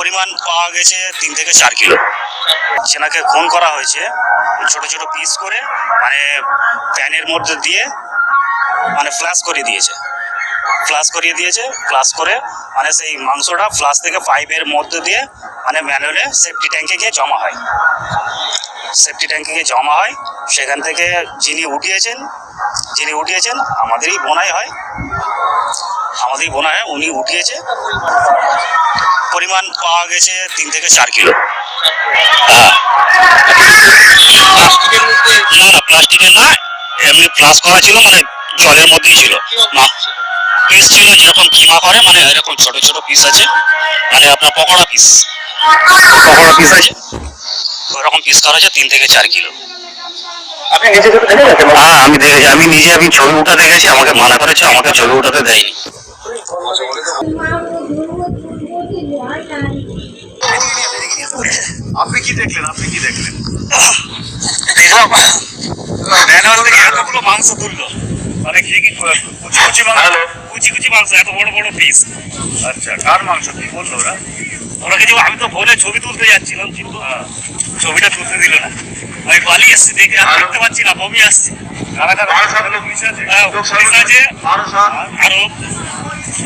পরিমাণ পাওয়া গেছে তিন থেকে চার কিলো। সেনাকে খুন করা হয়েছে। ছোট ছোট পিস করে মানে প্যানের মধ্যে দিয়ে মানে ফ্ল্যাশ করে দিয়েছে। ফ্লাশ করিয়ে দিয়েছে ফ্লাশ করে মানে সেই মাংসটা ফ্লাশ থেকে পাইপের মধ্যে দিয়ে মানে ম্যানুয়ালে সেফটি ট্যাঙ্কে গিয়ে জমা হয়। সেফটি ট্যাঙ্কে গিয়ে জমা হয়। সেখান থেকে যিনি উঠিয়েছেন যিনি উঠিয়েছেন, আমাদেরই বোনাই হয়। আমাদেরই বোনাই হয়, উনি উঠিয়েছে। পরিমাণ পাওয়া গেছে তিন থেকে চার কিলো। হ্যাঁ। না না প্লাস্টিকের না এমনি প্লাস করা ছিল মানে জলের মধ্যেই ছিল। পিস ছিল যেরকম কিমা করে মানে এরকম ছোট ছোট পিস আছে মানে আপনার পকোড়া পিস পকোড়া পিস আছে ওরকম পিস করা আছে তিন থেকে চার কিলো। হ্যাঁ আমি দেখেছি আমি নিজে আমি ছবি উঠা দেখেছি আমাকে মানা করেছে আমাকে ছবি উঠাতে দেয়নি। আপনি কি দেখলেন? আপনি কি দেখলেন? দেখলাম এতগুলো মাংস তুললো। মানে কি কি কুচি কুচি মাংস কুচি কুচি মাংস এত বড় বড় পিস আচ্ছা কার মাংস কি বলল ওরা? ওরা কিছু আমি তো ফোনে ছবি তুলতে যাচ্ছিলাম কিন্তু হ্যাঁ। ছবিটা তুলতে দিল না। আমি পালিয়ে এসছি দেখে আর দেখতে পাচ্ছি না বমি আসছে। আরও হ্যাঁ। আরও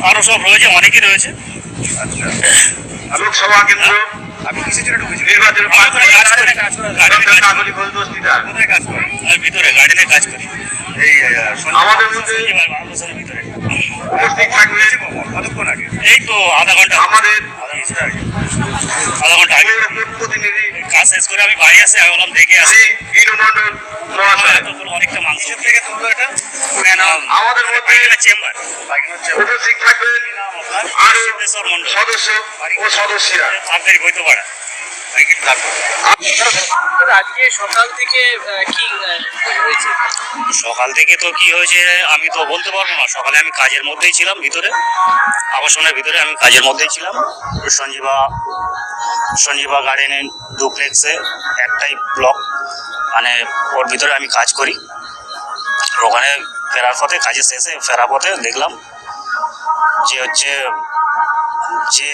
আরও সব রয়েছে অনেকেই রয়েছে। আচ্ছা। লোকসভা কেন্দ্র? আমি কিসের জন্য ঢুকেছি? নির্বাচন কাজ করি, ভিতরে গার্ডেনে কাজ করি। এই আমাদের মধ্যে সঞ্জীব বাংলাদেশের ভিতরে। উপস্থিত থাকবে। কতক্ষণ আগে? এই তো আধা ঘণ্টা। আমাদের আধা ঘণ্টা আগে। প্রতিনিধি কাজ শেষ করে আমি বাড়ি আসি আমি বললাম দেখে আসি। মধ্যে চেম্বার। আরও সদস্য ও সদস্যরা। আজকে সকাল থেকে কি হয়েছে? সকাল থেকে তো কি হয়েছে আমি তো বলতে পারব না। সকালে আমি কাজের মধ্যেই ছিলাম ভিতরে। আবাসনের ভিতরে আমি কাজের মধ্যেই ছিলাম। সঞ্জীবা সঞ্জীবা গার্ডেনের ডুপ্লেক্সে একটাই ব্লক মানে ওর ভিতরে আমি কাজ করি। ওখানে ফেরার পথে কাজের শেষে ফেরার পথে দেখলাম যে হচ্ছে যে